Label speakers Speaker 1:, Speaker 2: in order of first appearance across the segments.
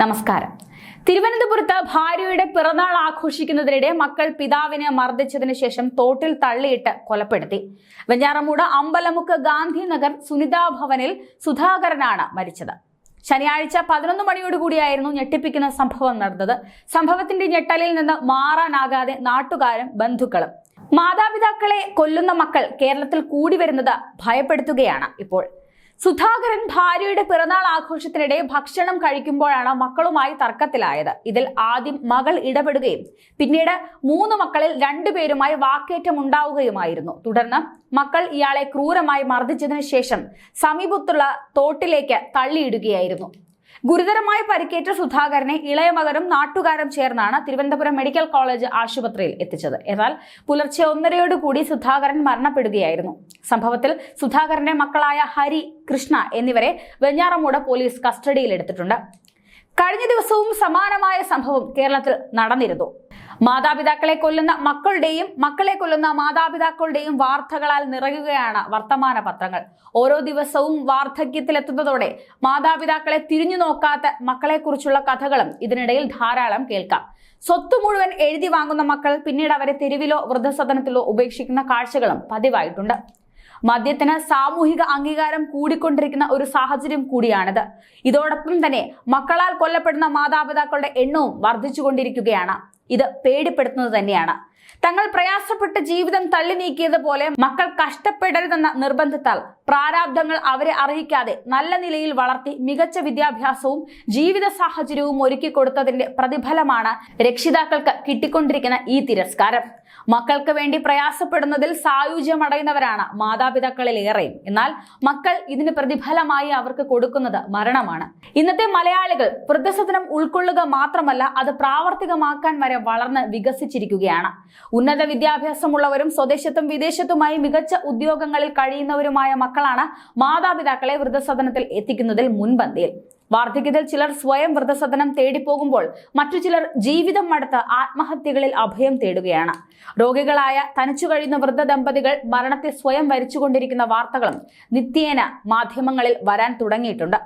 Speaker 1: നമസ്കാരം. തിരുവനന്തപുരത്ത് ഭാര്യയുടെ പിറന്നാൾ ആഘോഷിക്കുന്നതിനിടെ മക്കൾ പിതാവിനെ മർദ്ദിച്ചതിനു ശേഷം തോട്ടിൽ തള്ളിയിട്ട് കൊലപ്പെടുത്തി. വെഞ്ഞാറമൂട് അമ്പലമുക്ക് ഗാന്ധിനഗർ സുനിതാ ഭവനിൽ സുധാകരനാണ് മരിച്ചത്. ശനിയാഴ്ച പതിനൊന്ന് മണിയോടുകൂടിയായിരുന്നു ഞെട്ടിപ്പിക്കുന്ന സംഭവം നടന്നത്. സംഭവത്തിന്റെ ഞെട്ടലിൽ നിന്ന് മാറാനാകാതെ നാട്ടുകാരും ബന്ധുക്കളും. മാതാപിതാക്കളെ കൊല്ലുന്ന മക്കൾ കേരളത്തിൽ കൂടി വരുന്നത് ഭയപ്പെടുത്തുകയാണ് ഇപ്പോൾ. സുധാകരൻ ഭാര്യയുടെ പിറന്നാൾ ആഘോഷത്തിനിടെ ഭക്ഷണം കഴിക്കുമ്പോഴാണ് മക്കളുമായി തർക്കത്തിലായത്. ഇതിൽ ആദ്യം മകൾ ഇടപെടുകയും പിന്നീട് മൂന്ന് മക്കളിൽ രണ്ടുപേരുമായി വാക്കേറ്റം ഉണ്ടാവുകയുമായിരുന്നു. തുടർന്ന് മക്കൾ ഇയാളെ ക്രൂരമായി മർദ്ദിച്ചതിനു ശേഷം സമീപത്തുള്ള തോട്ടിലേക്ക് തള്ളിയിടുകയായിരുന്നു. ഗുരുതരമായി പരിക്കേറ്റ സുധാകരനെ ഇളയ മകനും നാട്ടുകാരും ചേർന്നാണ് തിരുവനന്തപുരം മെഡിക്കൽ കോളേജ് ആശുപത്രിയിൽ എത്തിച്ചത്. എന്നാൽ പുലർച്ചെ ഒന്നരയോടുകൂടി സുധാകരൻ മരണപ്പെടുകയായിരുന്നു. സംഭവത്തിൽ സുധാകരന്റെ മക്കളായ ഹരി കൃഷ്ണ എന്നിവരെ വെഞ്ഞാറമൂട് പോലീസ് കസ്റ്റഡിയിലെടുത്തിട്ടുണ്ട്. കഴിഞ്ഞ ദിവസവും സമാനമായ സംഭവം കേരളത്തിൽ നടന്നിരുന്നു. മാതാപിതാക്കളെ കൊല്ലുന്ന മക്കളുടെയും മക്കളെ കൊല്ലുന്ന മാതാപിതാക്കളുടെയും വാർത്തകളാൽ നിറയുകയാണ് വർത്തമാന പത്രങ്ങൾ. ഓരോ ദിവസവും വാർദ്ധക്യത്തിലെത്തുന്നതോടെ മാതാപിതാക്കളെ തിരിഞ്ഞു നോക്കാത്ത മക്കളെക്കുറിച്ചുള്ള കഥകളും ഇതിനിടയിൽ ധാരാളം കേൾക്കാം. സ്വത്ത് മുഴുവൻ എഴുതി വാങ്ങുന്ന മക്കൾ പിന്നീട് അവരെ തെരുവിലോ വൃദ്ധസദനത്തിലോ ഉപേക്ഷിക്കുന്ന കാഴ്ചകളും പതിവായിട്ടുണ്ട്. മദ്യത്തിന് സാമൂഹിക അംഗീകാരം കൂടിക്കൊണ്ടിരിക്കുന്ന ഒരു സാഹചര്യം കൂടിയാണിത്. ഇതോടൊപ്പം തന്നെ മക്കളാൽ കൊല്ലപ്പെടുന്ന മാതാപിതാക്കളുടെ എണ്ണവും വർദ്ധിച്ചുകൊണ്ടിരിക്കുകയാണ്. ഇത് പേടിപ്പെടുത്തുന്നത് തന്നെയാണ്. തങ്ങൾ പ്രയാസപ്പെട്ട് ജീവിതം തള്ളി നീക്കിയതുപോലെ മക്കൾ കഷ്ടപ്പെടരുതെന്ന നിർബന്ധത്താൽ പ്രാരാബ്ദങ്ങൾ അവരെ അറിയിക്കാതെ നല്ല നിലയിൽ വളർത്തി മികച്ച വിദ്യാഭ്യാസവും ജീവിത സാഹചര്യവും ഒരുക്കി കൊടുത്തതിന്റെ പ്രതിഫലമാണ് രക്ഷിതാക്കൾക്ക് കിട്ടിക്കൊണ്ടിരിക്കുന്ന ഈ തിരസ്കാരം. മക്കൾക്ക് വേണ്ടി പ്രയാസപ്പെടുന്നതിൽ സായുജ്യമടയുന്നവരാണ് മാതാപിതാക്കളിൽ ഏറെയും. എന്നാൽ മക്കൾ ഇതിന് പ്രതിഫലമായി അവർക്ക് കൊടുക്കുന്നത് മരണമാണ്. ഇന്നത്തെ മലയാളികൾ വൃദ്ധസദനം ഉൾക്കൊള്ളുക മാത്രമല്ല അത് പ്രാവർത്തികമാക്കാൻ വരെ വളർന്ന് വികസിച്ചിരിക്കുകയാണ്. ഉന്നത വിദ്യാഭ്യാസമുള്ളവരും സ്വദേശത്തും വിദേശത്തുമായി മികച്ച ഉദ്യോഗങ്ങളിൽ കഴിയുന്നവരുമായ മക്കളാണ് മാതാപിതാക്കളെ വൃദ്ധസദനത്തിൽ എത്തിക്കുന്നതിൽ മുൻപന്തിയിൽ. വാർദ്ധക്യത്തിൽ ചിലർ സ്വയം വൃദ്ധസദനം തേടിപ്പോകുമ്പോൾ മറ്റു ചിലർ ജീവിതം മടുത്ത് ആത്മഹത്യകളിൽ അഭയം തേടുകയാണ്. രോഗികളായ തനിച്ചു കഴിയുന്ന വൃദ്ധ ദമ്പതികൾ മരണത്തെ സ്വയം വരിച്ചുകൊണ്ടിരിക്കുന്ന വാർത്തകളും നിത്യേന മാധ്യമങ്ങളിൽ വരാൻ തുടങ്ങിയിട്ടുണ്ട്.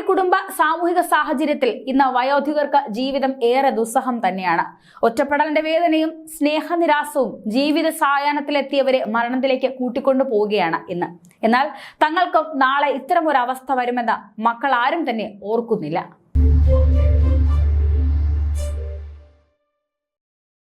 Speaker 1: മാറിയ കുടുംബ സാമൂഹിക സാഹചര്യത്തിൽ ഇന്ന് വയോധികർക്ക് ജീവിതം ഏറെ ദുസ്സഹം തന്നെയാണ്. ഒറ്റപ്പെടലിന്റെ വേദനയും സ്നേഹനിരാസവും ജീവിത സായാഹ്നത്തിലെത്തിയവരെ മരണത്തിലേക്ക് കൂട്ടിക്കൊണ്ടു പോവുകയാണ് ഇന്ന്. എന്നാൽ തങ്ങൾക്കും നാളെ ഇത്തരമൊരു അവസ്ഥ വരുമെന്ന് മക്കൾ ആരും തന്നെ ഓർക്കുന്നില്ല.